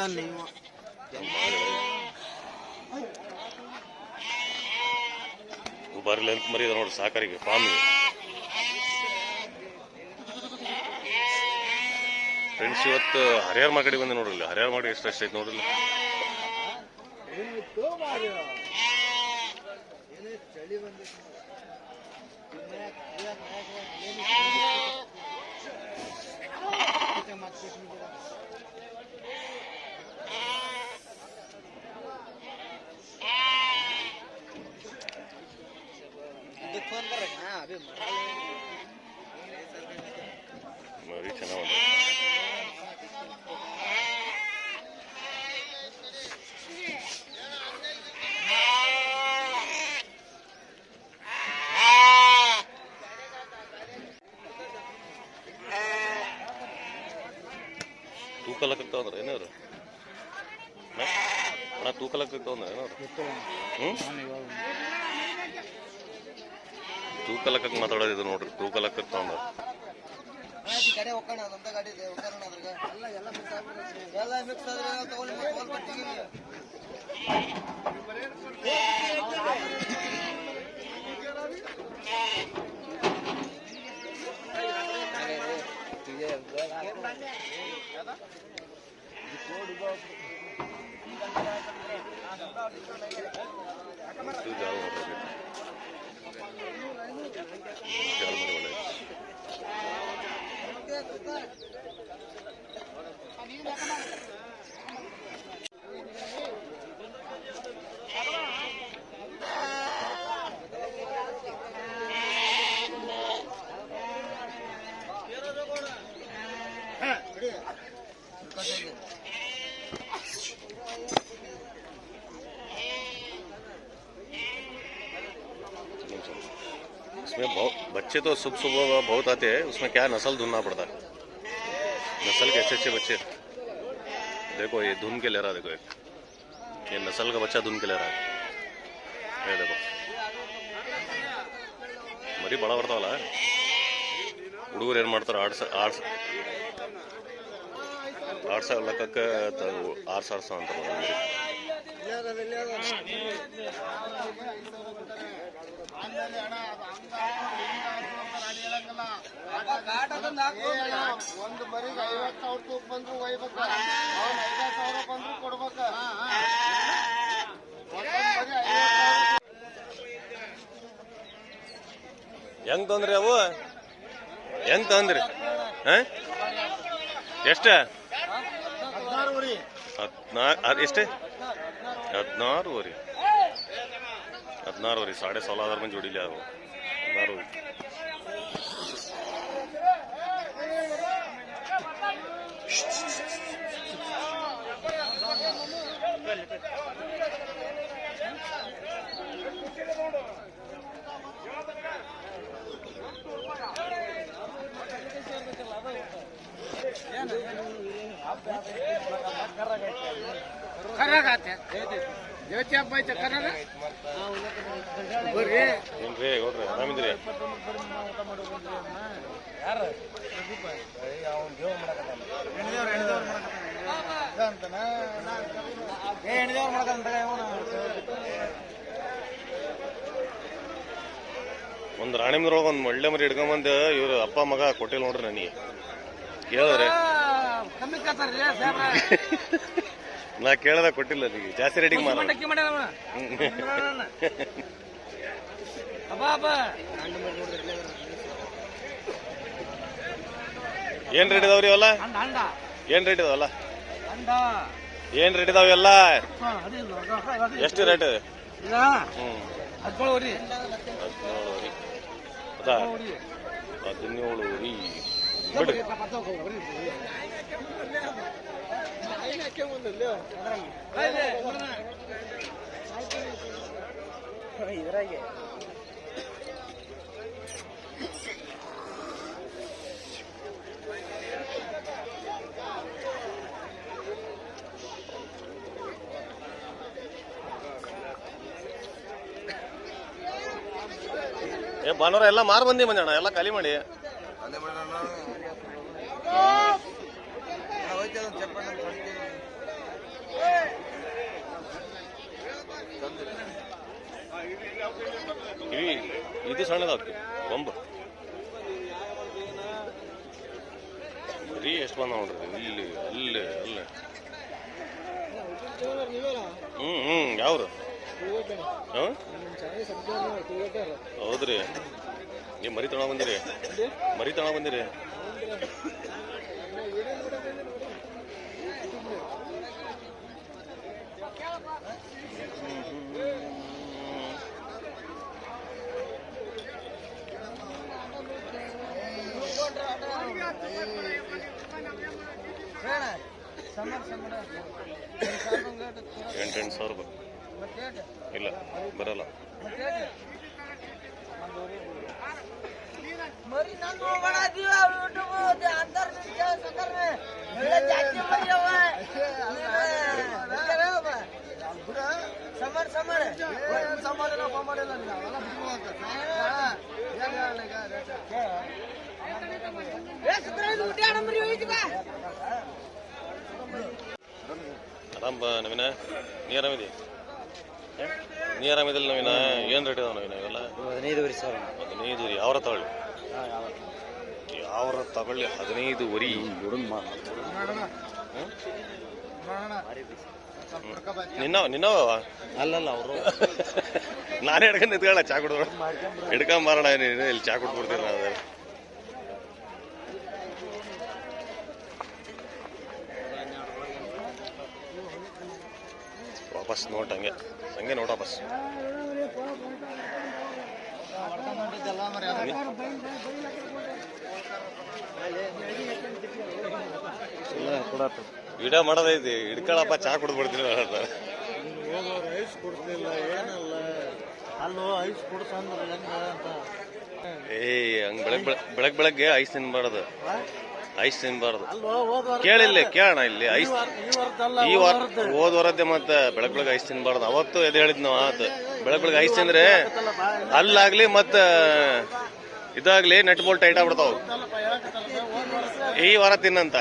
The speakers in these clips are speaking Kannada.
ಬರ್ತಾನ ನೀವು ಬರ್ಲಿ ಅಂತ ಮರಿ ನೋಡ್ರಿ ಸಾಕರಿಗೆ ಪಾಮಿ. ಫ್ರೆಂಡ್ಸ್ ಇವತ್ತು ಹರಿಹರ ಮಾಗಡಿ ಬಂದೆ ನೋಡ್ರಿ ಹರಿಹರ ಮಾಡಿ ಎಷ್ಟು ಅಷ್ಟೈತೆ ನೋಡ್ರಿ ಚಳಿ Mariah. ತೂಕ ಲೆಕ್ಕಕ್ಕೆ ಮಾತಾಡೋದು ನೋಡ್ರಿ ತೂಕ ಲೆಕ್ಕಕ್ಕೆ ತಗೊಂಡ್ರೆ बच्चे तो सुबह सुबह बहुत आते हैं उसमें क्या नस्ल ढूंढना पड़ता है नस्ल के अच्छे अच्छे बच्चे देखो ये धुन के ले रहा है देखो एक ये नस्ल का बच्चा धुन के ले रहा है ये देखो ಮರಿ ಬಡ ಬರ್ತಾವಲ್ಲ ಹುಡುಗರು ಏನು ಮಾಡ್ತಾರೆ ಆಡ್ಸ ಆಡ್ಸ ಆಡ್ಸ ಲೆಕ್ಕಕ್ಕೆ ತ- ಆರ್ಸ ಆರ್ಸ ಅಂತ ಮರಿ ಒಂದು ಐವತ್ತು ಸಾವಿರ ತೂಕ ಬಂದ್ರು ಒಯ್ಬೇಕ ಸಾವಿರ ಬಂದ್ರು ಕೊಡ್ಬೇಕ ಹೆಂಗ್ ತೊಂದ್ರಿ ಅವು? ಹೆಂಗ್ ತಂದ್ರಿ? ಎಷ್ಟ? ಹದಿನಾರು ಎಷ್ಟೇ? ಹದಿನಾರು ವರಿ ಹದಿನಾರು ರೀ ಸಾಡೆ ಸೋಲ ಆಧಾರ ಮಂದಿ ಜೋಡಿಲಿ ಅದು. ಹದಿನಾರು ಕರ್ರಾಗತ್ತೆ ಏನ್ರಿ ಗೌಡ್ರಿ ಆರಾಮಿದ್ರಿ ಒಂದ್ ರಾಣಿಮದ್ರೊಳಗೆ ಒಂದ್ ಒಳ್ಳೆ ಮರಿ ಹಿಡ್ಕೊಂಬಂದು ಇವ್ರ ಅಪ್ಪ ಮಗ ಕೊಟ್ಟಿಲ್ಲ ನೋಡ್ರಿ ನನಗೆ. ಕೇಳಿದ್ರೆ. ಕಮ್ಮಿ ಕತ್ತಾರ್ರಿ ಸಾಹೇಬ್ರ. ನಾ ಕೇಳದ ಕೊಟ್ಟಿಲ್ಲ ನಿಮಗೆ ಜಾಸ್ತಿ ರೇಟಿಂಗ್ ಮಾಡ ಏನ್ ರೇಟ್ ಇದಾವ್ರಿ ಅವಲ್ಲ ಏನ್ ರೇಟ್ ಇದಾವಲ್ಲ ಏನ್ ರೇಟ್ ಇದಾವ ಎಲ್ಲ. ಎಷ್ಟು ರೇಟ್ ಇದ? ಹ್ಮ್. ಹದಿನೇಳು ವರಿ ಹದಿನೇಳು ವರಿ ಅದಾ ಹದಿನೇಳು ವರಿ ಬಿಡ್ರಿ ಇದ್ರಾಗೆ ಏ ಭಾನುವಾರ ಎಲ್ಲ ಮಾರು ಬಂದಿ ಮಂಜಣ್ಣ ಎಲ್ಲ ಖಾಲಿ ಮಾಡಿ. ಸಣ್ಣದಾಗ್ತಿ ಒಂಬು. ಬರೀ ಎಷ್ಟು ಬಂದ ನೋಡ್ರಿ, ಇಲ್ಲಿ, ಅಲ್ಲಿ ಅಲ್ಲಿ. ಹ್ಞೂ ಹ್ಞೂ ಯಾವ್ರು? ಹೌದ್ರಿ. ನೀವು ಮರಿ ತಣ ಬಂದಿರಿ. ಮರಿ ತಣ ಬಂದಿರಿ. ಎಂಟೆಂಟು ಸಾವಿರ ಇಲ್ಲ ಬರಲ್ಲ ಮರಿ ನಂದು ಆರಾಮ್ ನವೀನ? ನೀ ಆರಾಮಿದಿ ನೀ ಆರಾಮಿದಿಲ್ಲ ನವೀನ? ಏನು ರೇಟ್ ಇದಾವ ನವೀನ ಇವೆಲ್ಲ? ಹದಿನೈದುವರೆ ಸಾವಿರ. ಹದಿನೈದು ಯಾವ್ರ ತಗೊಳ್ಳಿ? ಯಾವ್ರ? ತಗೊಳ್ಳಿ? ಹದಿನೈದು ವರಿ. ನಿನ್ನ ನಿನ್ನವ ಅಲ್ಲಲ್ಲ ಅವರು. ನಾನೇ ಹಿಡ್ಕೊಂಡು ನಿಂತ್ಕೊಳ್ಳ ಚಾ ಕುಡ್ದು. ಹಿಡ್ಕೊಂಬಾರಣ ನೀನು ಇಲ್ಲಿ ಚಾ ಕುಡ್ಬಿಡ್ತೀನಿ ನಾನು ವಾಪಸ್ ನೋಟ್ ಹಂಗೆ ಹಂಗೆ ನೋಟ್ ಬಸ್ ವಿಡಿಯೋ ಮಾಡೋದೈತಿ ಹಿಡ್ಕೊಳಪ್ಪ ಚಾ ಕುಡ್ಬಿಡ್ತೀನಿ ನಾನು ಐಸ್ ಕೊಡ್ತಿಲ್ಲ ಏನಲ್ಲ ಅಲ್ಲೋ ಐಸ್ ಕೊಡ್ಸಂದ್ರ ಹೆಂಗ ಅಂತ. ಏಯ್ ಹಂಗ್ ಬೆಳಗ್ ಬೆಳಗ್ ಬೆಳಗ್ ಬೆಳಗ್ಗೆ ಐಸ್ ತಿನ್ಬಾರ್ದು. ಐಸ್ ತಿನ್ಬಾರ್ದು. ಕೇಳಿಲ್ಲ ಕೇಳೋಣ ಇಲ್ಲಿ ಐಸ್. ಈ ವಾರ ಓದ್ ವರದ್ದೆ ಮತ್ತೆ ಬೆಳಗ್ ಬೆಳಗ್ಗೆ ಐಸ್ ತಿನ್ಬಾರ್ದು. ಅವತ್ತು ಎದ್ ಹೇಳಿದ್ ನಾವು ಆತು. ಬೆಳಗ್ ಬೆಳಗ್ಗೆ ಐಸ್ ತಿಂದ್ರೆ ಅಲ್ಲಾಗ್ಲಿ ಮತ್ತ ಇದಾಗ್ಲಿ ನೆಟ್ ಟೈಟ್ ಆಗ್ಬಿಡ್ತಾವ. ಈ ವಾರ ತಿನ್ನಂತ.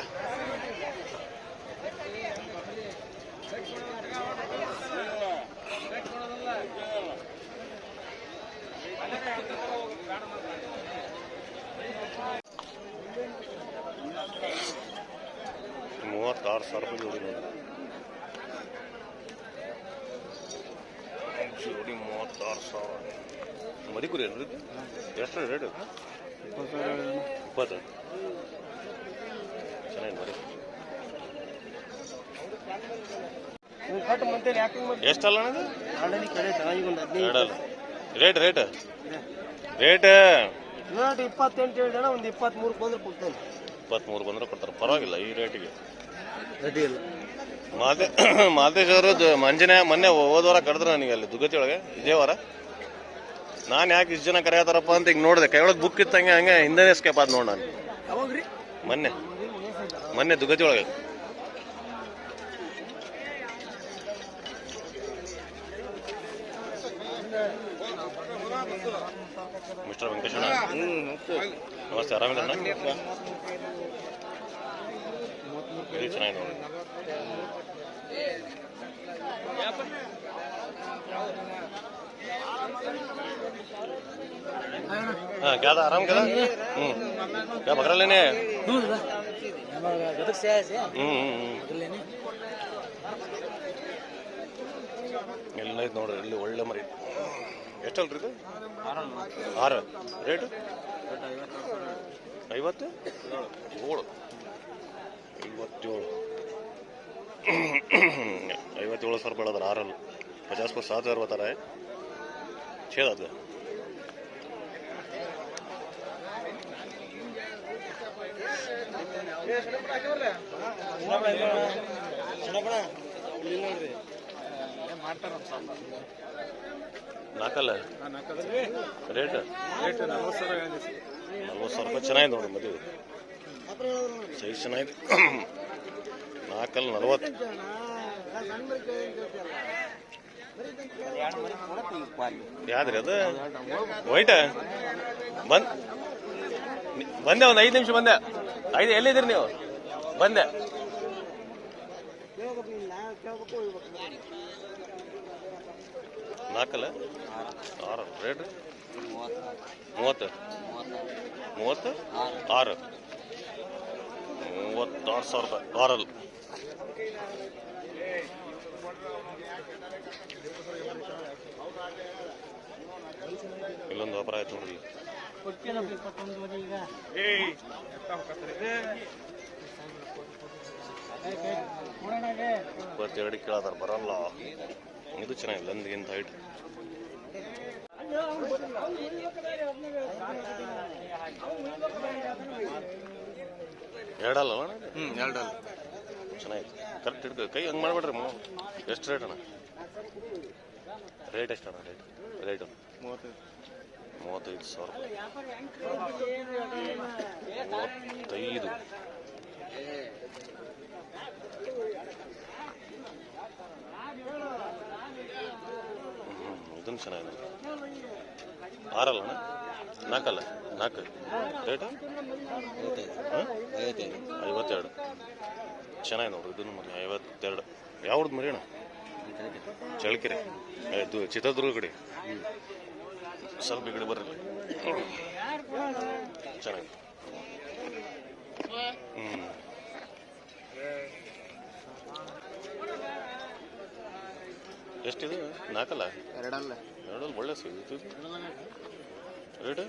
ಮೂವತ್ತಾರು ಸಾವಿರ ರೂಪಾಯಿ ಜೋಡಿ ನೋಡಿ ಜೋಡಿ ಮೂವತ್ತಾರು ಸಾವಿರ. ಮರಿ ಕುರಿ ಅಲ್ರಿ? ಎಷ್ಟು ರೇಟ್ ಇಪ್ಪತ್ತು. ಚೆನ್ನಾಗಿ ಮರಿ. ಎಷ್ಟಲ್ಲ ರೇಟ್ ರೇಟ್. ರೇಟ್. ನೋಡಿ ಇಪ್ಪತ್ತೆಂಟು ಹೇಳಿದಣ ಒಂದು ಇಪ್ಪತ್ಮೂರು ಬಂದ್ರೆ ಕೊಡ್ತೇನೆ. ಇಪ್ಪತ್ತ್ಮೂರು ಬಂದ್ರೆ ಕೊಡ್ತಾರೆ. ಪರವಾಗಿಲ್ಲ ಈ ರೇಟಿಗೆ. ಅಡ್ಡಿ ಇಲ್ಲ ಮಾತೆ ಮಾತೇಶ್ ಅವರು ಮಂಜನೆ ಮೊನ್ನೆ ಹೋದ ವಾರ ಕರೆದ್ರು ನನಗೆ ಅಲ್ಲಿ ದುಗತಿ ಒಳಗೆ ಇದೇ ವಾರ. ನಾನು ಯಾಕೆ ಇಷ್ಟು ಜನ ಕರೆಯತಾರಪ್ಪ ಅಂತ ಈಗ ನೋಡಿದೆ. ಕೈ ಒಳಗೆ ಬುಕ್ ಇತ್ತಂಗೆ ಹಂಗೆ ಹಿಂದೆನೇ ಸ್ಕೇಪ್ ಆದ್ ನೋಡಿ ನಾನು. ಯಾವಾಗ್ರಿ? ಮೊನ್ನೆ. ಮೊನ್ನೆ ದುಗತಿ ಒಳಗೆ. ಮಿಸ್ಟರ್ ವೆಂಕಟೇಶಣ್ಣ ನಮಸ್ತೆ. ಆರಾಮಿದ್ದಣ್ಣ ಇದು ಚೆನ್ನಾಗಿ ನೋಡಿ ಹಾಂ ಗ್ಯಾದ ಆರಾಮ್ ಗದ? ಹ್ಞೂ ಯಾ ಬಗ್ರಲ್ಲೇನೆ ಹ್ಞೂ ಎಲ್ಲ ಇದು ನೋಡ್ರಿ, ಇಲ್ಲಿ ಒಳ್ಳೆ ಮರಿ. ಎಷ್ಟಲ್ರಿ ಇದು? ಆರು. ರೇಟು? ಐವತ್ತು? ಏಳು. ಐವತ್ತೇಳು ಐವತ್ತೇಳು ಸಾವಿರ ರೂಪಾಯಿ ಅದ್ರ ಆರಲ್ಲ पचास को सात हजार बता रहा है छः दांत का ನಾಲ್ಕಲ್ಲ ರೇಟ್ ನಲ್ವತ್ತು ಸಾವಿರ ರೂಪಾಯಿ ಚೆನ್ನಾಗಿದೆ ನೋಡಿ ಮದುವೆ ಸೈಜ್ ಚೆನ್ನಾಗಿದೆ. ನಾಲ್ಕಲ್ಲಿ ನಲವತ್ತು. ಯಾವ್ದ್ರಿ ಅದು? ವೈಟ? ಬಂದ್ ಬಂದೆ ಒಂದು ಐದು ನಿಮಿಷ ಬಂದೆ. ಐದು ಎಲ್ಲಿದ್ದೀರಿ ನೀವು? ಬಂದೆ. ನಾಲ್ಕಲ್ಲ? ಆರು. ರೇಟ್? ಮೂವತ್ತು? ಮೂವತ್ತು? ಆರು. ಮೂವತ್ತಾರು ಸಾವಿರ ರೂಪಾಯಿ ಬಾರಲ್ ಇಲ್ಲೊಂದು ವ್ಯಾಪಾರ ಆಯ್ತು ನೋಡಿ ಇಪ್ಪತ್ತೆರಡು ಕೇಳದಾರ, ಬರಲ್ಲ. ಇದು ಚೆನ್ನಾಗಿಲ್ಲ ಇಂತ ಹೈಟ್ ಎರಡಲ್ಲ? ಹ್ಞೂ ಎರಡಲ್ಲ. ಚೆನ್ನಾಗಿತ್ತು ಕರೆಕ್ಟ್ ಹಿಡ್ಕೊ. ಕೈ ಹಂಗೆ ಮಾಡ್ಬೇಡ್ರಿ ಮೂ ಎಷ್ಟು ರೇಟ್ ಅಣ್ಣ? ರೇಟ್ ಎಷ್ಟು ಅಣ್ಣ ರೇಟ್ ರೇಟು ಮೂವತ್ತೈದು ಮೂವತ್ತೈದು ಸಾವಿರ ಮೂವತ್ತೈದು. ಇದನ್ನು ಚೆನ್ನಾಗಿದೆ. ಆರಲ್ಲ ನಾಲ್ಕಲ್ಲ? ನಾಲ್ಕು. ರೇಟ್ ಐವತ್ತೈದು ಐವತ್ತೆರಡು. ಚೆನ್ನಾಗಿ ನೋಡ್ರಿ ಇದನ್ನು ಮರಿ ಐವತ್ತೆರಡು. ಯಾವ್ದು ಮರಿಯಣ ಚಳ್ಳಕೆರೆ. ಇದು ಚಿತ್ರದುರ್ಗ ಕಡೆ. ಸ್ವಲ್ಪ ಈ ಕಡೆ ಬರ್ರಿ. ಚೆನ್ನಾಗಿ ಹ್ಞೂ ಎಷ್ಟಿದೆ ನಾಲ್ಕಲ್ಲ? ಎರಡಲ್ಲ. ಎರಡಲ್ಲಿ ಒಳ್ಳೆ ಸಿಗುತ್ತೆ ರೇಟ್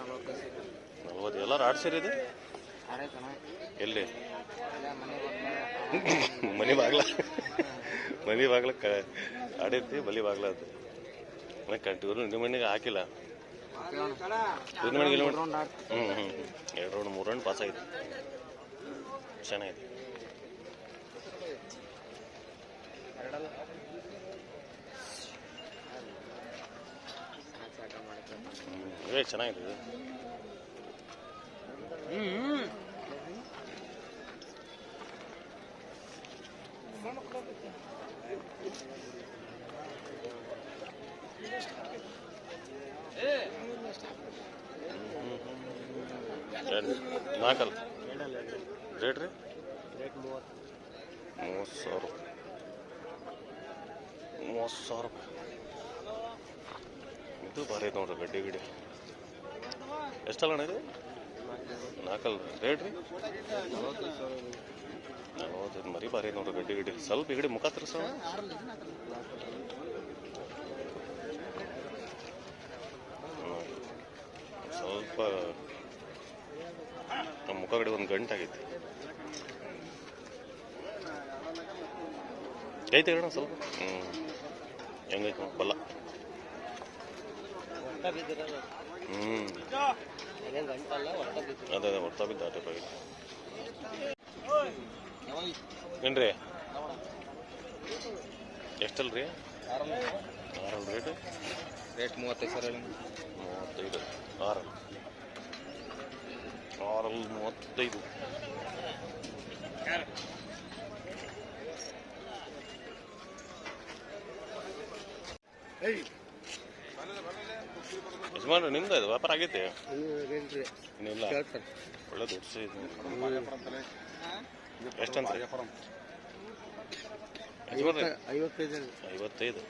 ನಲ್ವತ್ತು. ಎಲ್ಲರೂ ಆಡ್ ಸೇರಿದೆ? ಎಲ್ಲಿ? ಮನೆ ಬಾಗ್ಲ. ಮನೆ ಬಾಗ್ಲ ಕ ಆಡೈತಿ ಬಲಿ ಬಾಗ್ಲ ಅದು. ಮನೆ ಕಟ್ಟಿ ಇವ್ರು ನಿಮ್ಮ ಮನೆಗೆ ಹಾಕಿಲ್ಲ? ಹ್ಞೂ ಹ್ಞೂ ಎರಡು ರೌಂಡ್ ಮೂರು ರೌಂಡ್ ಪಾಸ್ ಆಯ್ತು. ಚೆನ್ನಾಗಿದೆ. ಎರಡಲ್ಲ ಹ್ಞೂ ಏ ಚೆನ್ನಾಗಿದೆ. ನಾಲ್ಕಲ್ಲ. ರೇಟ್ ರೀ? ರೇಟ್ ಮೂವತ್ತು ಮೂವತ್ತು ಸಾವಿರ ಮೂವತ್ತು ಸಾವಿರ ರೂಪಾಯಿ. ಇದು ಭಾರಿ ನೋಡ್ರಿ ಗಡ್ಡಿ ಗಿಡಿ ಎಷ್ಟಲ್ಲ ಅಣ್ಣ ಇದು? ನಾಲ್ಕಲ್ಲ. ರೇಟ್ ರೀ? ನಲವತ್ತೈದು ಮರಿ ಬಾರಿ ಐತೆ ನೋಡ್ರಿ ಗಡ್ಡಿ ಗಡ್ಡಿ. ಸ್ವಲ್ಪ ಈ ಕಡೆ ಮುಖ ತಿರ್ಸೋಣ ಸ್ವಲ್ಪ ನಮ್ಮ ಮುಖ ಕಡೆ ಒಂದು ಗಂಟೆ ಆಗೈತಿ. ಐತೆ ಅಣ್ಣ ಸ್ವಲ್ಪ. ಹ್ಞೂ ಹೆಂಗೈತೆ ಬಲ್ಲ ಹ್ಞೂ ಅದೇ ಅದೇ ಬಿದ್ದ ಬಿದ್ದು ಆಟೆ ಬಾಗಿ ಯಾವಾಗ ಏನ್ರಿ? ಎಷ್ಟಲ್ರಿ? ಆರಲ್ಲ ಆರಲ್ ರೇಟ್ ರೇಟ್ ಮೂವತ್ತೈದು ಸಾವಿರ ಮೂವತ್ತೈದು. ಆರಲ್. ಆರಲ್ ಮೂವತ್ತೈದು. ಯಜಮಾನ್ರಿ ನಿಮ್ದು ಇದು ವ್ಯಾಪಾರ ಆಗೈತೆ ಕೇಳ್ತಾರೆ. ಒಳ್ಳೆ ದೊಡ್ಡ ಎಷ್ಟಂತ? ಯಜಮಾನ್ರಿ? ಐವತ್ತೈದು ಐವತ್ತೈದು?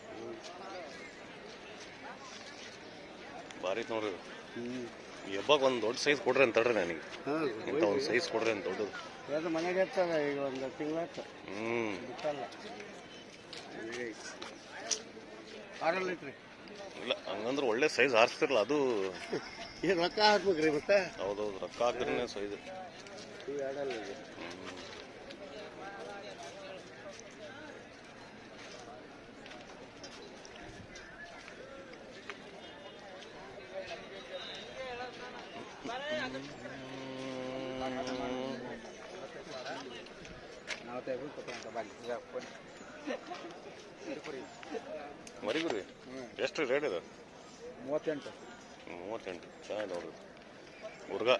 ಭಾರಿ ನೋಡ್ರಿ. ಈ ಹಬ್ಬಕ್ಕೆ ಒಂದು ದೊಡ್ಡ ಸೈಜ್ ಕೊಡ್ರಿ ಅಂತ ಹೇಳ್ರಿ ನನಗೆ. ಇಂತ ಇಂಥ ಒಂದು ಸೈಜ್ ಕೊಡ್ರಿ ಅಂತ ದೊಡ್ಡದು. ಅದು ಮನೆಗೆ ಇರ್ತದೆ ಈಗ ಒಂದು ತಿಂಗಳಾಯ್ತು ಹ್ಞೂ ಬಿಟ್ಟಲ್ಲ. ಆರಲ್ಲ ಐತ್ರಿ ಇಲ್ಲ ಹಂಗಂದ್ರೆ ಒಳ್ಳೆ ಸೈಜ್ ಹಾರಿಸ್ತಿರಲ್ಲ ಅದು ಏನು ರೊಕ್ಕ ಹಾಕ್ಬೇಕ್ರಿ ಮತ್ತೆ? ಹೌದೌದು ರೊಕ್ಕ ಹಾಕಿದ್ರೆ ಸೈಜ್ ನಾವು ತೆಗೆದು ಕೊಟ್ಟು ಕೊಟ್ಟು ಬಾಗಿ ಮರಿಗುರಿ ಎಷ್ಟು ರೇಟ್ ಇದೆ? ಮೂವತ್ತೆಂಟು. ಮೂವತ್ತೆಂಟು. ಚೆನ್ನಾಗಿ ನೋಡ್ರಿ ಹುರ್ಗ.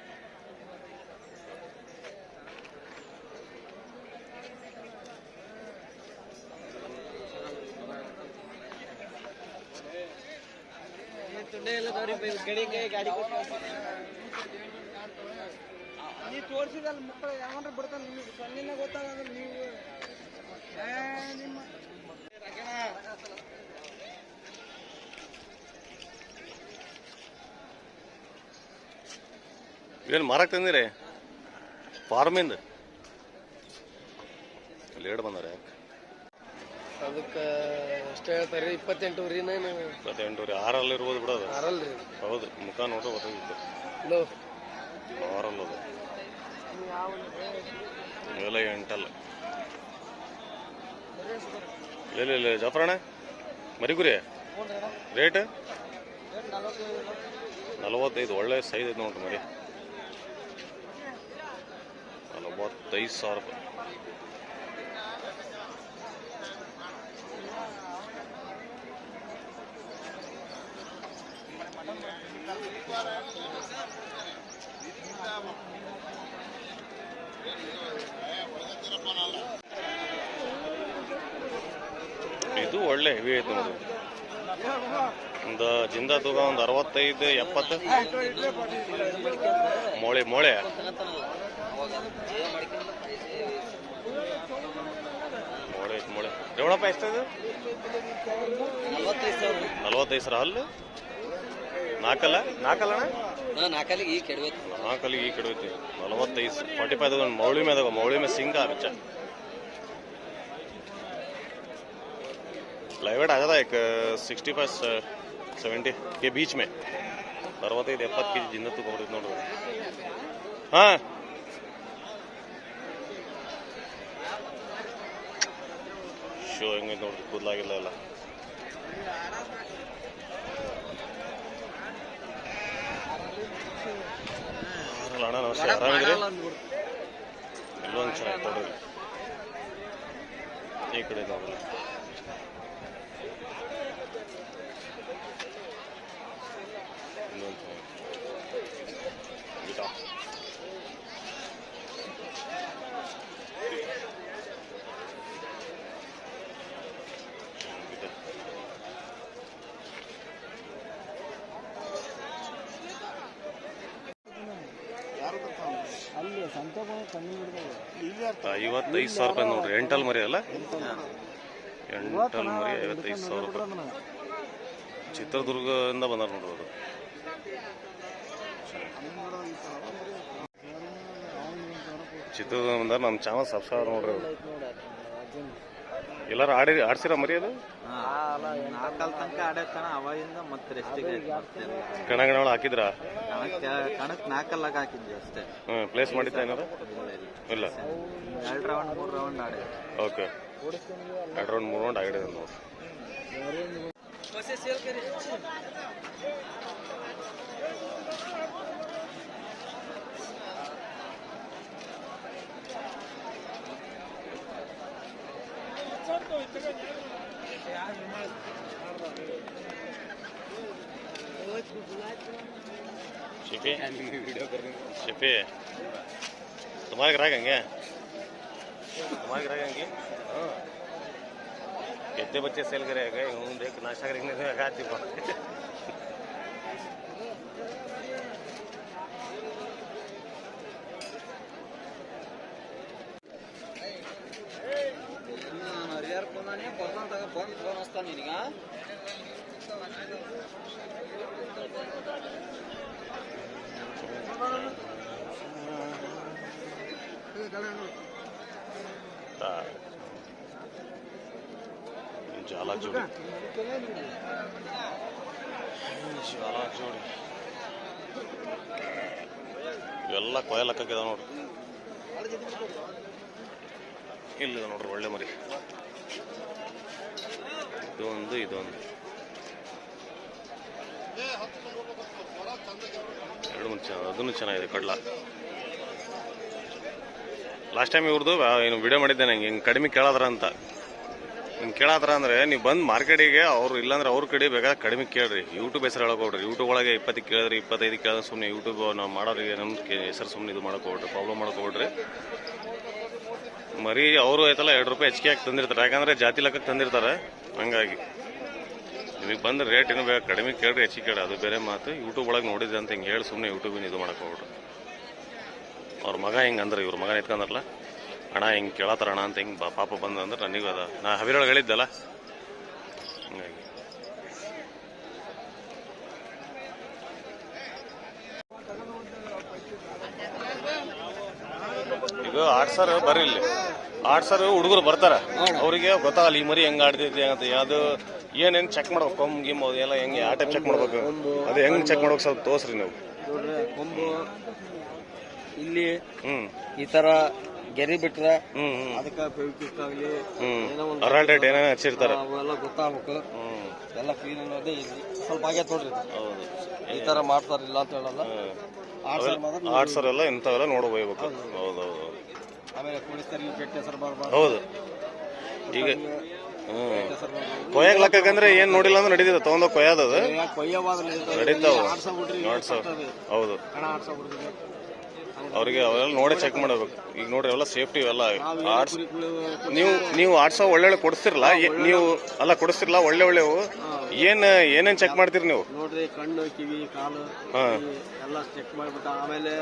ನೀ ತೋರಿಸಿದಲ್ಲ ಮಕ್ಕಳು ಯಾವನ್ರ ಬಿಡ್ತಾನೆ ನಿಮಗೆ ಗೊತ್ತಾಗ ಗೊತ್ತಾಗಲ್ಲ ಏನು ಮಾರಕ್ಕೆ ತಂದಿರಿ? ಫಾರ್ಮಿಂದ. ಲೇಟ್ ಬಂದಾರೆ. ಯಾಕೆ ಅದಕ್ಕೆ ಅಷ್ಟೇ ಹೇಳ್ತಾರೆ ಇಪ್ಪತ್ತೆಂಟು ರೀನೇನು ಇಪ್ಪತ್ತೆಂಟು ರೀ ಆರಲ್ಲಿ ಇರ್ಬೋದು ಬಿಡೋದು. ಆರಲ್ಲಿ ಹೌದು ಮುಖ ನೋಡ್ರೆ ಗೊತ್ತಾಗಿತ್ತು. ಹಲೋ ಆರಲ್ಲ ಅದು. ಇವೆಲ್ಲ ಎಂಟಲ್ಲ. ಇಲ್ಲ ಇಲ್ಲ ಜಾಫರಣ್ಣ ಮರಿಗುರಿ ರೇಟ್? ನಲವತ್ತೈದು. ಒಳ್ಳೆ ಸೈಜ್ ಐತೆ ನೋಡ್ರಿ ಮರಿ. ನಲವತ್ತೈದು ಸಾವಿರ ರೂಪಾಯಿ ಇದು ಒಳ್ಳೆ ಹೆವಿ ಐತೆ ನೋಡಿ. ಒಂದು ಜಿಂದ ತೂಗ ಒಂದು ಅರವತ್ತೈದು ಎಪ್ಪತ್ತು. ಮೊಳೆ ಮೊಳೆ. ಮೊಳೆ ಐತೆ ಮೊಳೆ. ರೇವಣಪ್ಪ ಎಷ್ಟದು? ನಲ್ವತ್ತೈದು ಸಾವಿರ. ನಲ್ವತ್ತೈದು ಸಾವಿರ ಹಲ್ಲು? ನಾಲ್ಕಲ್ಲ? ನಾಲ್ಕಲ್ಲಣ ಈ ಕೆಡವೈತಿ ನಾಲ್ಕಲ್ಲಿಗೆ ಈ ಕೆಡವೈತಿ ನಲವತ್ತೈದು ಫಾರ್ಟಿ ಫೈವ್ ತೌಸಂಡ್ ಮೌಳಿ ಮೇ ತಗೋ ಮೌಳಿ ಮೇ ಸಿಂಗ ಆಗುತ್ತೆ ಲೈವೇಟ್ ಆಗದ ಏಕ ಸಿಕ್ಸ್ಟಿ ಫೈವ್ ಸೆವೆಂಟಿ ಕೆ ಬೀಚ್ ಮೇ. ಅರವತ್ತೈದು ಎಪ್ಪತ್ತು ಕೆ ಜಿ ಜಿನ್ನ ತಗೊಂಡಿದ್ದು ನೋಡ್ರಿ. ಹಾಂ. ಶೋ ಹೆಂಗೈತೆ ನೋಡ್ರಿ ಕೂದಲಾಗಿಲ್ಲ ಎಲ್ಲ. ಅಣ್ಣ ನಮಸ್ತೆ ಆರಾಮಿದ್ರಿ ಎಲ್ಲೊಂದು ಚೆನ್ನಾಗಿ ನೋಡ್ರಿ ಈ ಕಡೆ ನೋಡ್ರಿ ಇನ್ನೊಂದು ಚೆನ್ನಾಗಿ ಗಿಡ ಗಿಡ. ಅಲ್ಲಿ ಸಂತೆ ಕಮ್ಮಿ ಐವತ್ತೈದು ಸಾವಿರ ರೂಪಾಯಿ ನೋಡ್ರಿ. ಎಂಟಲ್ ಮರಿ ಅಲ್ಲ? ಎಂಟಲ್ ಮರಿ ಐವತ್ತೈದು ಸಾವಿರ ರೂಪಾಯಿ. ಚಿತ್ರದುರ್ಗದಿಂದ ಬಂದಾರ ನೋಡ್ರಿ ಅವರು ಚಿತ್ರದುರ್ಗ ಬಂದಾರ. ನಮ್ಮ ಚಾನಲ್ ಸಬ್ಸ್ಕ್ರೈಬ್ ನೋಡ್ರಿ ಎಲ್ಲಾರು ಆಡಿ ಆಡ್ಸಿರ ಮರಿ ಅದು ನಾಲ್ಕಲ್ ತನಕ ಆಡೈತಣ ಅವಾಗಿಂದ ಮತ್ತೆ ರೆಸ್ಟಿಗೆ ಕಣ ಗಣ ಹಾಕಿದ್ರ? ಕಣಕ್ ನಾಲ್ಕಲ್ಲಾಗ ಹಾಕಿದ್ವಿ ಅಷ್ಟೇ. ಹ್ಞೂ ಪ್ಲೇಸ್ ಮಾಡಿದ್ದ ಏನಾದ್ರು? ಇಲ್ಲ ಎರಡು ರೌಂಡ್ ಮೂರು ರೌಂಡ್ ಆಡಿ ಓಕೆ. ಎರಡು ರೌಂಡ್ ಮೂರು ರೌಂಡ್ ಆಗಿದೆ ನೋಡ್ರಿ शिपे शिपे तुम्हारे ग्राहक आएँगे तुम्हारे ग्राहक आएँगे हाँ। कितने बच्चे सेल करेगा देख नाश्ता करेंगे तो ಜೋಡಿ ಇವೆಲ್ಲ ನೋಡ್ರಿ. ಇಲ್ಲಿದೆ ನೋಡ್ರಿ ಒಳ್ಳೆ ಮರಿ. ಇದೊಂದು ಇದೊಂದು. ಎರಡು ಮುಂಚೆ ಅದನ್ನು ಚೆನ್ನಾಗಿದೆ ಕಡ್ಲ. ಲಾಸ್ಟ್ ಟೈಮ್ ಇವ್ರದ್ದು ಏನು ವಿಡಿಯೋ ಮಾಡಿದ್ದೆ ನಂಗೆ ಹಿಂಗೆ ಕಡಿಮೆ ಕೇಳದ್ರ ಅಂತ. ಹಿಂಗೆ ಕೇಳತ್ರ ಅಂದ್ರೆ ನೀವು ಬಂದು ಮಾರ್ಕೆಟಿಗೆ ಅವ್ರು ಇಲ್ಲಾಂದ್ರೆ ಅವ್ರ ಕಡೆ ಬೇಕಾದ್ರೆ ಕಡಿಮೆ ಕೇಳ್ರಿ. ಯೂಟ್ಯೂಬ್ ಹೆಸರು ಹೇಳಕ್ ಹೋಗ್ರಿ ಯೂಟ್ಯೂಬ್ ಒಳಗೆ ಇಪ್ಪತ್ತಿಗೆ ಕೇಳಿದ್ರಿ ಇಪ್ಪತ್ತೈದು ಕೇಳಿದ್ರೆ ಸುಮ್ಮನೆ ಯೂಟ್ಯೂಬ್ ನಾವು ಮಾಡೋರಿಗೆ ನಮ್ಮ ಹೆಸರು ಸುಮ್ಮನೆ ಇದು ಮಾಡ್ಕೊಡ್ರಿ ಪ್ರಾಬ್ಲಮ್ ಮಾಡ್ಕೊಡ್ರಿ. ಮರಿ ಅವರು ಐತಲ್ಲ, ಎರಡು ರೂಪಾಯಿ ಹೆಚ್ಚಿಗೆ ಹಾಕಿ ತಂದಿರ್ತಾರೆ. ಯಾಕಂದ್ರೆ ಜಾತಿ ಲೆಕ್ಕಕ್ಕೆ ತಂದಿರ್ತಾರೆ. ಹಂಗಾಗಿ ನಿಮಗೆ ಬಂದ್ರೆ ರೇಟ್ ಏನು ಬೇಕು ಕಡಿಮೆ ಕೇಳ್ರಿ, ಹೆಚ್ಚಿಗೆ ಕೇಳಿ ಅದು ಬೇರೆ ಮಾತು. ಯೂಟ್ಯೂಬ್ ಒಳಗೆ ನೋಡಿದ್ರೆ ಅಂತ ಹಿಂಗೆ ಹೇಳಿ ಸುಮ್ಮನೆ ಯೂಟ್ಯೂಬಿನ ಇದು ಮಾಡ್ಕೊಡ್ರಿ. ಅವ್ರ ಮಗ ಹಿಂಗೆ ಅಂದ್ರೆ, ಇವ್ರ ಮಗ ನಿಂತ್ಕೊಂಡಾರಲ್ಲ ಅಣ್ಣ ಹಿಂಗೆ ಕೇಳತ್ತಾರ ಅಣ್ಣ ಅಂತ ಹಿಂಗೆ ಪಾಪ ಬಂದ ಅಂದ್ರೆ ನನಗೂ ಅದ. ನಾ ಹವಿರೊಳಗೆ ಹೇಳಿದ್ದಲ್ಲ. ಹಂಗಾಗಿ. ಈಗ ಆಡ್ಸರ್ ಬರ್ರಿ ಇಲ್ಲಿ. ಆಡ್ಸರ್ ಹುಡುಗರು ಬರ್ತಾರ. ಅವರಿಗೆ ಗೊತ್ತಾಗಲ್ಲ ಈ ಮರಿ ಹೆಂಗ್ ಆಡ್ತೈತಿ ಅಂತ. ಅದು ಏನೇನು ಚೆಕ್ ಮಾಡ್ಬೇಕು? ಕೊಂಬ್ ಗಿಮ್ ಎಲ್ಲ ಹೆಂಗೆ ಆ ಟೈಪ್ ಚೆಕ್ ಮಾಡ್ಬೇಕು? ಅದು ಹೆಂಗ್ ಚೆಕ್ ಮಾಡ್ಬೇಕು ಸ್ವಲ್ಪ ತೋರ್ಸ್ರಿ ನೀವು. ಇಲ್ಲಿ ಹ್ಮ್. ಈ ತರ ಗೆರಿ ಬಿಟ್ರೆ ಅದಕ್ಕ ಫೆವಿಕ್ವಿಕ್ ಆಗ್ಲಿ ಏನೋ ಒಂದು ಏನೇನು ಹಚ್ಚಿರ್ತಾರ. ಅವೆಲ್ಲ ಗೊತ್ತಾಗ್ಬೇಕು. ಎಲ್ಲ ಕ್ಲೀನ್ ಅನ್ನೋದೇ ಇಲ್ಲಿ. ಸ್ವಲ್ಪ ಆಗೈತೆ ನೋಡ್ರಿ ಇದು. ಹೌದು. ಈ ತರ ಮಾಡ್ತಾರಿಲ್ಲ ಅಂತ ಹೇಳಲ್ಲ. ಆಡ್ಸರ್ ಮಾತ್ರ ಆಡ್ಸರ್ ಎಲ್ಲ ಇಂಥವೆಲ್ಲ ನೋಡಿ ಹೋಗ್ಬೇಕು. ಹೌದು. ಆಮೇಲೆ ಕುಡಿಸ್ತಾರೆ ಕೆಟ್ಟ ಹೆಸರು ಬರಬಾರ್ದು. ಹೌದು. ಈಗ ಹ್ಮ್. ಹೆಸರು ಬರ್ಬಾರ್ದು. ಕೊಯ್ಯಾಗ ಲೆಕ್ಕಂದ್ರೆ ಏನ್ ನೋಡಿಲ್ಲ ಅಂದ್ರೆ ನಡೀತದೆ. ತಗೊಂಡೋಗ್ ಕೊಯ್ಯೋದದು. ಕೊಯ್ಯವಾದ್ರೆ ನಡೀತಾವ. ಆಡ್ಸಬಿಟ್ರಿ ನೋಡ್ಸ ಹೌದು. ಹಣ ಅವ್ರಿಗೆ ಅವೆಲ್ಲ ನೋಡೇ ಚೆಕ್ ಮಾಡಬೇಕು. ಈಗ ನೋಡ್ರಿ ಎಲ್ಲ ಸೇಫ್ಟಿ ಎಲ್ಲ ಆರ್ಟ್ಸ್ ನೀವು ನೀವು ಆರ್ಟ್ಸ್ ಒಳ್ಳೊಳ್ಳೆ ಕೊಡಿಸ್ತಿರಲ್ಲ ನೀವು ಅಲ್ಲ ಕೊಡಿಸ್ತಿರಲ್ಲ ಒಳ್ಳೆ ಒಳ್ಳೆವು. ಏನ್ ಏನೇನ್ ಚೆಕ್ ಮಾಡ್ತೀರಿ ನೀವು? ನೋಡ್ರಿ ಕಣ್ಣು ಕಿವಿ ಕಾಲು. ಈ ಎಲ್ಲ ಚೆಕ್ ಮಾಡ್ಬಿಟ್ಟ ಆಮೇಲೆ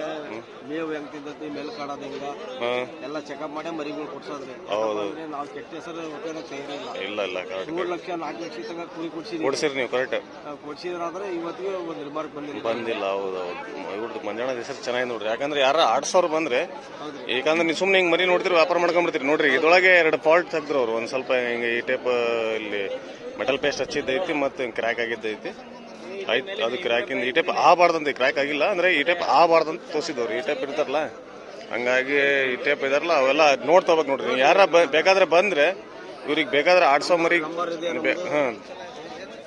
ಮೇವು ಹೆಂಗ್ ತಿಂತೈತಿ ಮೇಲ್ ಕಾಡೋದ್ ಹೆಂಗ? ಹಾ. ಎಲ್ಲ ಚೆಕಪ್ ಮಾಡಿ ಮರಿಗಳು ಕೊಡ್ಸೋದ್ರಿ. ಹೌದು. ನಾವು ಕೆಟ್ಟ ಹೆಸರು ಉಪಯೋಗ ತಯಾರಿಲ್ಲ ಇಲ್ಲ. ಇಲ್ಲ ಕರೆಕ್ಟ್ ಮೂರ್ ಲಕ್ಷ ನಾಲ್ಕು ಲಕ್ಷ ತನಕ ಕೂಲಿ ಕೊಡ್ಸಿದ್ವಿ. ಕೊಡ್ಸಿರಿ ನೀವು ಕರೆಕ್ಟ್ ಕೊಡ್ಸಿದ್ರಾದ್ರೆ ಇವತ್ತಿಗೆ ಒಂದು ರಿಮಾರ್ಕ್ ಬಂದಿಲ್ಲ ಬಂದಿಲ್ಲ ಹೌದು ಹೌದು. ಇವ್ರದ್ದು ಮಂಜಾಣ ಹೆಸರು ಚೆನ್ನಾಗಿ ನೋಡ್ರಿ. ಯಾಕಂದ್ರೆ ಯಾರ ಆಡ್ಸೋರು ಬಂದ್ರೆ. ಯಾಕಂದ್ರೆ ನೀವು ಸುಮ್ಮನೆ ಹಿಂಗೆ ಮರಿ ನೋಡ್ತೀರಿ ವ್ಯಾಪಾರ ಮಾಡ್ಕೊಂಡ್ಬಿಡ್ತೀರಿ ನೋಡ್ರಿ ಇದ್ರೊಳಗೆ ಎರಡು ಫಾಲ್ಟ್ ತೆಗ್ದ್ರು ಅವ್ರು. ಒಂದು ಸ್ವಲ್ಪ ಹಿಂಗೆ ಈ ಟೈಪ್ ಇಲ್ಲಿ ಮೆಟಲ್ ಪೇಸ್ಟ್ ಹಚ್ಚಿದ್ದೈತಿ ಮತ್ತು ಕ್ರ್ಯಾಕ್ ಆಗಿದ್ದೈತಿ. ಆಯ್ತು ಅದು ಕ್ರ್ಯಾಕಿಂದ ಈ ಟೈಪ್ ಆಗಬಾರ್ದಂತೆ ಕ್ರ್ಯಾಕ್ ಆಗಿಲ್ಲ ಅಂದ್ರೆ ಈ ಟೈಪ್ ಆಗಬಾರ್ದಂತ ತೋರಿಸಿದವ್ರು ಈ ಟೈಪ್ ಇರ್ತಾರಲ್ಲ. ಹಂಗಾಗಿ ಈ ಟೈಪ್ ಇದಾರಲ್ಲ ಅವೆಲ್ಲ ನೋಡ್ಕೋಬೇಕು ನೋಡ್ರಿ. ನೀವು ಯಾರ ಬ- ಬೇಕಾದ್ರೆ ಬಂದ್ರೆ ಇವ್ರಿಗೆ ಬೇಕಾದ್ರೆ ಆಡ್ಸೋ ಮರಿ ಹಾಂ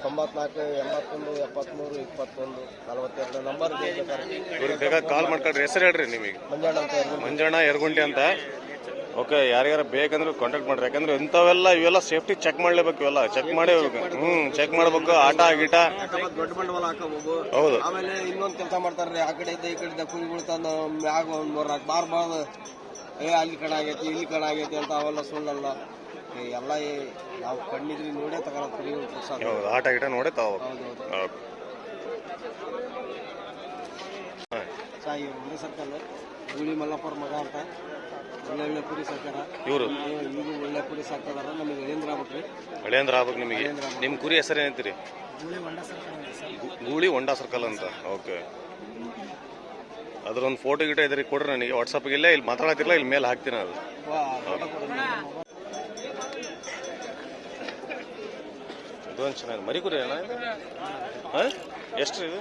ತೊಂಬತ್ನಾಲ್ಕು ಎಂಬತ್ತೊಂದು ಇಪ್ಪತ್ತೊಂದು ನಲವತ್ತೆರಡು ನಂಬರ್ ಇವ್ರಿಗೆ ಬೇಕಾದ್ರೆ ಕಾಲ್ ಮಾಡ್ಕೊಳ್ರಿ ಹೆಸರು ಹೇಳ್ರಿ ನಿಮಗೆ. ಮಂಜಾಣ ಅಂತ ಮಂಜಣ್ಣ ಎರಗುಂಡಿ ಅಂತ. ಓಕೆ ಯಾರ್ಯಾರ ಬೇಕಂದ್ರೆ ಕಾಂಟ್ಯಾಕ್ಟ್ ಮಾಡ್ರಿ. ಯಾಕಂದ್ರೆ ಇಂಥವೆಲ್ಲ ಇವೆಲ್ಲ ಸೇಫ್ಟಿ ಚೆಕ್ ಮಾಡ್ಲೇಬೇಕು ಇವೆಲ್ಲ. ಚೆಕ್ ಮಾಡೇ ಹ್ಮ್ ಚೆಕ್ ಮಾಡ್ಬೇಕು. ಆಟ ಗೀಟ. ದೊಡ್ಡ ಬಂಡವಾಳ ಹಾಕೋಬಹುದು ಹೌದು. ಆಮೇಲೆ ಇನ್ನೊಂದು ಕೆಲಸ ಮಾಡ್ತಾರ್ರಿ. ಆ ಕಡೆ ಇದ್ದ ಈ ಕಡೆ ಇದ್ದ ಕುರಿಗಳು ತಂದು ಮ್ಯಾಗ ಒಂದ್ ಮೂರ್ ನಾಲ್ಕು ಬಾರ್ ಬಾರ್ದು ಏ ಅಲ್ಲಿ ಕಣ ಆಗೈತಿ ಇಲ್ಲಿ ಕಣ ಆಗೈತಿ ಅಂತ ಅವೆಲ್ಲ ಸುಳ್ಳಲ್ಲ. ಏ, ಎಲ್ಲ ಏ, ನಾವು ಕಣ್ಣಿದ್ರಿ ನೋಡೇ ತಗೊಳಕ್ ಕುರಿಗಳು ಹೌದು ಆಟ ಗೀಟ ನೋಡೇ ತಾವು ಸಾಯಿ ಒಂದೇ ಸರ್ಕಲ್ ಗೂಳಿ ಮಲ್ಲಪ್ಪರ ಮಗ ಅಂತ. ಒಳ್ಳೆ ಕುರಿ ಸಾಕ್ಯಾರ ಇವರು? ಈಗ ಒಳ್ಳೆ ಕುರಿ ಸಾಕ್ತದಾರ ನಮಗೆ ಎಳೇಂದ್ರ ಆಗ್ಬೇಕ್ರಿ ಹಳೇಂದ್ರ ಆಗ್ಬೇಕು ನಿಮಗೆ. ನಿಮ್ಮ ಕುರಿ ಹೆಸರು ಏನಂತೀರಿ? ಗೂಳಿ ಹೊಂಡ ಸರ್ಕಲ್ ಗೂಳಿ ಹೊಂಡಾ ಸರ್ಕಲ್ ಅಂತ. ಓಕೆ. ಅದ್ರೊಂದು ಫೋಟೋ ಗಿಟ ಇದ್ರಿ ಕೊಡ್ರಿ ನನಗೆ. ವಾಟ್ಸಪ್ಗೆ ಇಲ್ಲೇ ಇಲ್ಲಿ ಮಾತಾಡತ್ತಿಲ್ಲ ಇಲ್ಲಿ ಮೇಲೆ ಹಾಕ್ತೀನಿ ಅದು ಇದೊಂದು ಚೆನ್ನಾಗಿ ಮರಿ ಕುರಿ ಅಲ್ಲ ಹಾಂ? ಎಷ್ಟು ಇದು?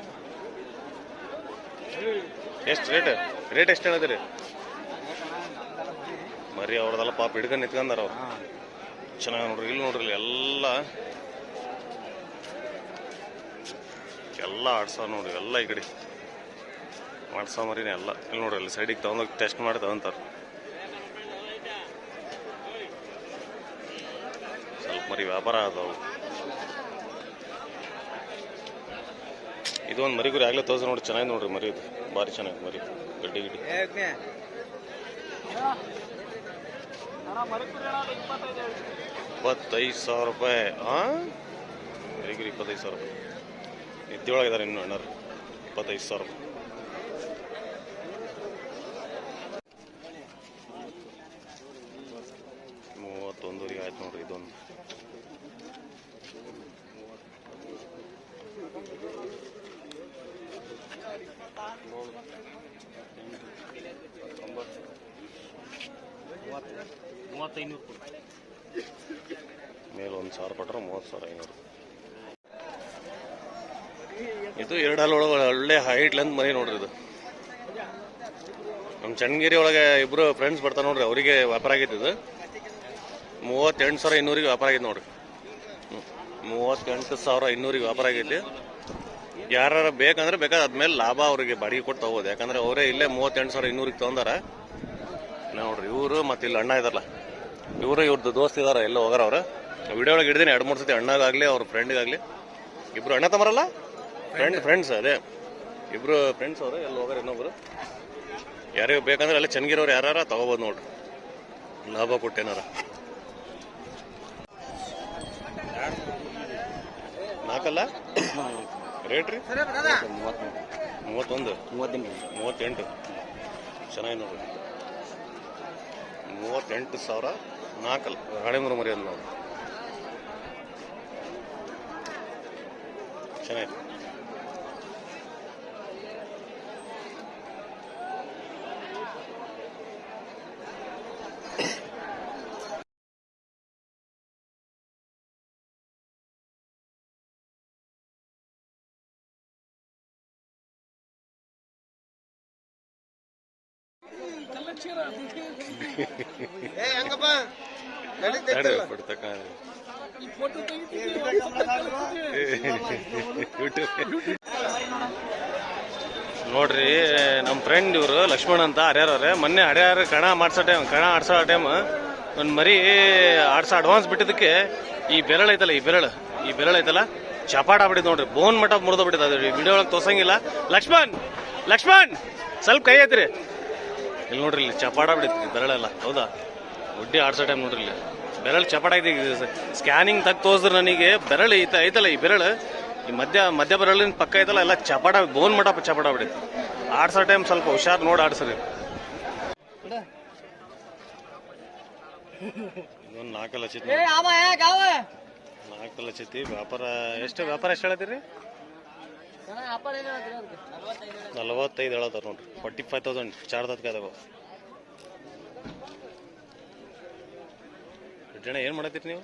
ಎಷ್ಟು ರೇಟ್? ರೇಟ್ ಎಷ್ಟು ಹೇಳಿದ್ರಿ? ಮರಿ ಅವ್ರದೆಲ್ಲ ಪಾಪ ಹಿಡ್ಕೊಂಡು ನಿಂತ್ಕೊಂಡಾರ ಅವ್ರು. ಚೆನ್ನಾಗಿ ನೋಡ್ರಿ ಇಲ್ಲಿ ನೋಡ್ರಿ ಇಲ್ಲಿ ಎಲ್ಲ. ಎಲ್ಲ ಆಡ್ಸೋ ನೋಡ್ರಿ ಎಲ್ಲ ಈ ಕಡೆ. ಮಾಡ್ಸೋ ಮರಿನೇ ಎಲ್ಲ. ಇಲ್ಲಿ ನೋಡ್ರಿ ಅಲ್ಲಿ ಸೈಡಿಗೆ ತಗೊಂಡೋಗಿ ಟೆಸ್ಟ್ ಮಾಡಿ ತಗೊಂತಾರೆ. ಸ್ವಲ್ಪ ಮರಿ ವ್ಯಾಪಾರ ಆದವು. ಇದೊಂದು ಮರಿ ಗುರಿ ಆಗ್ಲೇ ತೋರಿಸ್ ನೋಡಿ ಚೆನ್ನಾಗಿ ನೋಡ್ರಿ ಮರಿ ಇದು. ಭಾರಿ ಚೆನ್ನಾಗಿ ಮರಿ ಗಡ್ಡಿ ಗಿಡ್ಡಿ. ಇಪ್ಪತ್ತೈದು ಸಾವಿರ ರೂಪಾಯಿ ಹಾಂ ಮರಿ ಗುರಿ ಇಪ್ಪತ್ತೈದು ಸಾವಿರ ರೂಪಾಯಿ. ನಿದ್ದೆಯೊಳಗಿದ್ದಾರೆ ಇನ್ನು ಅಣ್ಣರು ಇಪ್ಪತ್ತೈದು ಸಾವಿರ ರೂಪಾಯಿ ಮೂವತ್ತೊಂದೂರಿಗೆ ಆಯ್ತು ನೋಡ್ರಿ ಇದೊಂದು ಮೇಲೆ ಒಂದು ಸಾವಿರ ಕೊಟ್ಟರೆ ಮೂವತ್ತು ಸಾವಿರ ಐನೂರು ಇದು ಎರಡು ಹಾಲು ಒಳಗೆ ಒಳ್ಳೆ ಮನೆ ನೋಡ್ರಿ ಇದು. ನಮ್ಮ ಚನ್ನಗಿರಿ ಒಳಗೆ ಇಬ್ರು ಫ್ರೆಂಡ್ಸ್ ಬರ್ತಾರೆ ನೋಡ್ರಿ, ಅವರಿಗೆ ವ್ಯಾಪಾರ ಆಗೈತೆ ಇದು. ಮೂವತ್ತೆಂಟು ಸಾವಿರ ಇನ್ನೂರಿಗೆ ವ್ಯಾಪಾರ ಆಗೈತೆ ನೋಡ್ರಿ. ಮೂವತ್ತೆಂಟು ಸಾವಿರ ಇನ್ನೂರಿಗೆ ವ್ಯಾಪಾರ ಆಗೈತಿ. ಯಾರು ಬೇಕಂದ್ರೆ ಬೇಕಾದ್ರೆ ಅದ್ಮೇಲೆ ಲಾಭ ಅವರಿಗೆ ಬಾಡಿಗೆ ಕೊಟ್ಟು ತಗೋದು ಯಾಕಂದ್ರೆ ಅವರೇ ಇಲ್ಲೇ ಮೂವತ್ತೆಂಟು ಸಾವಿರ ಇನ್ನೂರಿಗೆ ತೊಗೊಂಡಾರ. ನೋಡ್ರಿ, ಇವರು ಮತ್ತೆ ಇಲ್ಲಿ ಅಣ್ಣ ಇದಾರಲ್ಲ, ಇವರು ಇವ್ರದ್ದು ದೋಸ್ತ ಇದಾರ, ಎಲ್ಲ ಹೋಗಾರ ಅವ್ರು. ವಿಡಿಯೋ ಒಳಗೆ ಹಿಡಿದೀನಿ ಎರಡು ಮೂರು ಸತಿ ಅಣ್ಣಗಾಗ್ಲಿ, ಅವ್ರ ಫ್ರೆಂಡ್ಗಾಗ್ಲಿ ಇಬ್ರು ಅಣ್ಣ ತಮ್ಮರಲ್ಲ? ಫ್ರೆಂಡ್ ಫ್ರೆಂಡ್ಸ್ ಅದೇ. ಇಬ್ರು ಫ್ರೆಂಡ್ಸ್ ಅವರು, ಎಲ್ಲ ಹೋಗಾರ ಇನ್ನೊಬ್ರು? ಯಾರಿಗೂ ಬೇಕಂದ್ರೆ ಅಲ್ಲೇ ಚೆನ್ನಾಗಿರೋರು ಯಾರು ತಗೋಬೋದು ನೋಡ್ರಿ. ಲಾಭ ಕೊಟ್ಟೇನಾರ ನಾಲ್ಕಲ್ಲ? ರೇಟ್ ರೀ? ಮೂವತ್ತೊಂದು. ಮೂವತ್ತೆಂಟು. ಚೆನ್ನಾಗಿ ನೋಡ್ರಿ. ಮೂವತ್ತೆಂಟು ಸಾವಿರ ನಾಲ್ಕಲ್ಲ. ರಾಣೇಂದ್ರ ಮರಿ ಅಂದ್ ನೋಡಿ ಚೆನ್ನಾಗಿ ಏ ಹೆಂಗಪ್ಪ ನಡೀತೈತೆ ತಡೆ, ಇಲ್ಲ? ಬಿಡ್ತಕ್ಕ. ಏ, ವಿಡಿಯೋ ಕ್ಯಾಮ್ರಾ ಹಾಕ್ಲ್ವಾ? ನೋಡ್ರಿ ನಮ್ಮ ಫ್ರೆಂಡ್ ಇವರು ಲಕ್ಷ್ಮಣ್ ಅಂತ ಹರ್ಯಾರವ್ರೆ ಮೊನ್ನೆ ಹರ್ಯಾರ ಕಣ ಮಾಡ್ಸೋ ಟೈಮ್ ಕಣ ಆಡ್ಸೋ ಟೈಮ್ ಒಂದು ಮರಿ ಆಡ್ಸೋ ಅಡ್ವಾನ್ಸ್ ಬಿಟ್ಟಿದ್ದಕ್ಕೆ ಈ ಬೆರಳು ಐತಲ್ಲ, ಈ ಬೆರಳು ಈ ಬೆರಳು ಐತಲ್ಲ? ಚಪಾಟ ಆಗ್ಬಿಟ್ಟಿದ್ ನೋಡ್ರಿ. ಬೋನ್ ಮಠ ಮುರಿದೋಗ್ಬಿಟ್ಟಿದ್ ಅದು. ವಿಡಿಯೋ ಒಳಗೆ ತೋರ್ಸಂಗಿಲ್ಲ. ಲಕ್ಷ್ಮಣ್ ಲಕ್ಷ್ಮಣ್, ಸ್ವಲ್ಪ ಕೈ ಐತ್ರಿ ಇಲ್ಲಿ ನೋಡ್ರಿ ಇಲ್ಲಿ ಚಪಾಟ ಬಿಡಿತ್ತು ಬೆರಳೆಲ್ಲ. ಹೌದಾ? ಒಡ್ಡಿ ಆಡ್ಸೋ ಟೈಮ್ ನೋಡ್ರಿ ಇಲ್ಲಿ. ಬೆರಳು ಚಪಾಟ ಐತಿ ಸ್ಕ್ಯಾನಿಂಗ್ ತಗ್ ತೋರಿಸಿದ್ರೆ ನನಗೆ ಬೆರಳು ಐತ ಐತಲ್ಲ ಈ ಬೆರಳು? ಈ ಮಧ್ಯ ಮಧ್ಯ ಬೆರಳಿನ ಪಕ್ಕ ಐತಲ್ಲ ಎಲ್ಲ ಚಪಾಟ ಬೋನ್ ಮಟ ಚಪಾಟ ಬಿಡಿತ್ತು ಆಡ್ಸೋ ಟೈಮ್ ಸ್ವಲ್ಪ ಹುಷಾರ್ ನೋಡಿ ಆಡ್ಸ್ರಿ. ಇದೊಂದು ನಾಲ್ಕಲ್ಲ ಚಿತ್ ನಾಲ್ಕಲ್ಲ ಚಿತ್ತಿ ವ್ಯಾಪಾರ ಎಷ್ಟು ವ್ಯಾಪಾರ ಎಷ್ಟು ಹೇಳತ್ತೀರಿ ನಲವತ್ತೈದು ಹೇಳತ್ತಾರ ನೋಡ್ರಿ. ಫಾರ್ಟಿ ಫೈವ್ ತೌಸಂಡ್ ಚಾರ್ಜ್ ಅದಾವ. ಜನ ಏನು ಮಾಡತ್ತೀರಿ ನೀವು?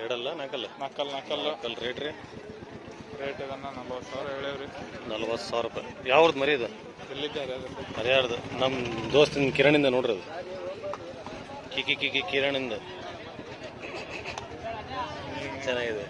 ಎರಡಲ್ಲ, ನಾಲ್ಕಲ್ಲ? ನಾಲ್ಕಲ್ಲ ನಾಲ್ಕಲ್ಲ. ನಾಲ್ಕಲ್ಲ ರೇಟ್ ರೀ? ರೇಟ್ ಇದನ್ನ ನಲ್ವತ್ತು ಸಾವಿರ ಹೇಳೇವ್ರಿ ನಲ್ವತ್ತು ಸಾವಿರ ರೂಪಾಯಿ. ಯಾವ್ದು ಮರಿ ಇದು? ಎಲ್ಲಿದ್ದಾರೆ ಹರಿಯಾರ್ದು ನಮ್ಮ ದೋಸ್ತಿನ ಕಿರಣಿಂದ ನೋಡ್ರಿ ಅದು. ಕಿಕಿ ಕಿಕಿ, ಕಿರಣಿಂದ. ಚೆನ್ನಾಗಿದೆ.